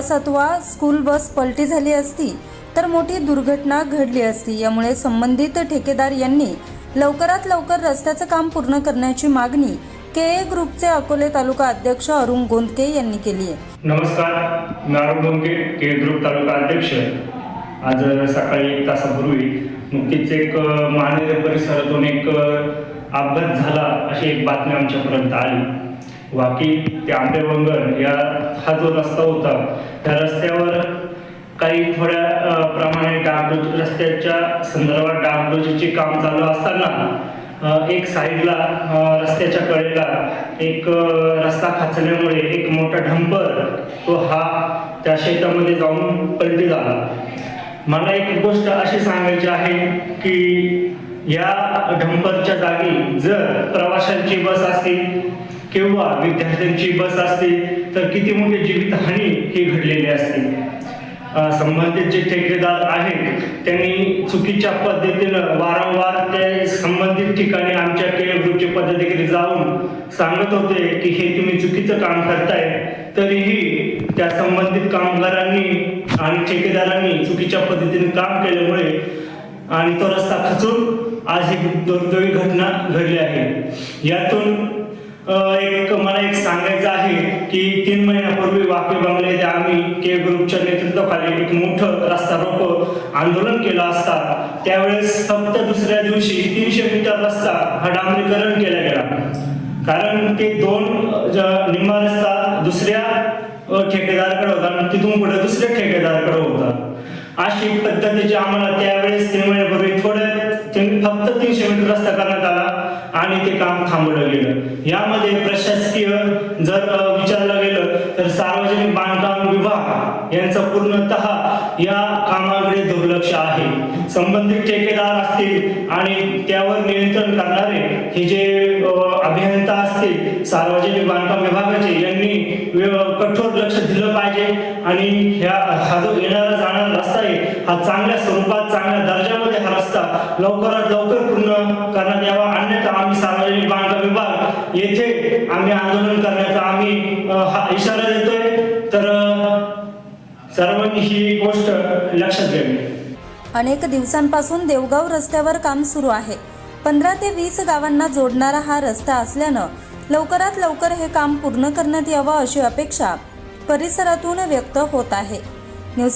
बस अथवा school bus पलटी झाली असती तर मोठी दुर्घटना घडली असती. यामुळे संबंधित ठेकेदार यांनी लवकरात लवकर रस्त्याचं काम पूर्ण करण्याची मागणी के ए ग्रुपचे अकोले तालुका अध्यक्ष अरुण गोंदके यांनी केली आहे. नमस्कार मी अरुण गोंदके के ग्रुप तालुका अध्यक्ष. आज सकाळी एक तासापूर्वी नुकतीच एक महानगर परिसरातून एक अपघात झाला अशी एक बातमी आमच्यापर्यंत आली. वाकी ते आंबेवंगण या हा जो रस्ता होता त्या रस्त्यावर काही थोड्या प्रमाणे डागडोज रस्त्याच्या संदर्भात डागडोजीचे काम चालू असताना एक साईडला रस्त्याच्या कडेला एक रस्ता खाचल्यामुळे एक मोठा ढंपर तो हा त्या शेतामध्ये जाऊन पलटी झाला. मला एक गोष्ट अशी सांगायची आहे की या ढंपरच्या जागी जर प्रवाशांची बस असतील किंवा विद्यार्थ्यांची बस असते तर किती मोठी जीवितहानी ही घडलेली असते. संबंधित जे ठेकेदार आहेत त्यांनी चुकीच्या पद्धतीनं वारंवार ते संबंधित ठिकाणी आमच्या के पद्धतीकडे पदाधिकारी जाऊन सांगत होते की हे तुम्ही चुकीचं काम करताय तरीही त्या संबंधित कामगारांनी आणि ठेकेदारांनी चुकीच्या पद्धतीने काम केल्यामुळे आणि तो रस्ता खचून आज ही दुर्दैवी घटना घडली आहे. यातून एक मला एक सांगायचं आहे की तीन महिन्यापूर्वी वाके बंगले येथे आम्ही के ग्रुपच्या नेतृत्वाखाली एक मोठं रस्ता रोको आंदोलन केलं असता. त्यावेळेस फक्त दुसऱ्या दिवशी तीनशे मीटर रस्ता हा डांबरीकरण केला गेला. कारण ते दोन निम्मा रस्ता दुसऱ्या ठेकेदाराकडे होता आणि तिथून पुढे दुसऱ्या ठेकेदाराकडे होता. अशी पद्धतीची आम्हाला त्यावेळेस तीन महिन्यापूर्वी थोडं फक्त तीनशे मीटर रस्ता करण्यात आला. आणि ते काम थांबवलं गेलं. यामध्ये प्रशासकीय जर विचारलं गेलं तर सार्वजनिक बांधकाम विभाग यांचं पूर्णतः या कामाकडे दुर्लक्ष आहे. संबंधित ठेकेदार असतील आणि त्यावर नियंत्रण करणारे हे जे अभियंता असतील सार्वजनिक बांधकाम विभागाचे यांनी कठोर लक्ष दिलं पाहिजे आणि ह्या हा जो येणारा जाणारा रस्ता आहे हा चांगल्या स्वरूपात चांगल्या दर्जामध्ये हा रस्ता लवकरात लवकर पूर्ण करण्यात यावा. अन्यथा आम्ही सार्वजनिक बांधकाम विभाग येथे आम्ही आंदोलन करण्याचा आम्ही हा इशारा सर्वांनी ही गोष्ट लक्षात घ्यावी. अनेक दिवसांपासून देवगाव रस्त्यावर काम सुरू आहे. पंधरा ते वीस गावांना जोडणारा हा रस्ता असल्यानं लवकरात लवकर हे काम पूर्ण करण्यात यावं अशी अपेक्षा परिसरातून व्यक्त होत आहे. न्यूज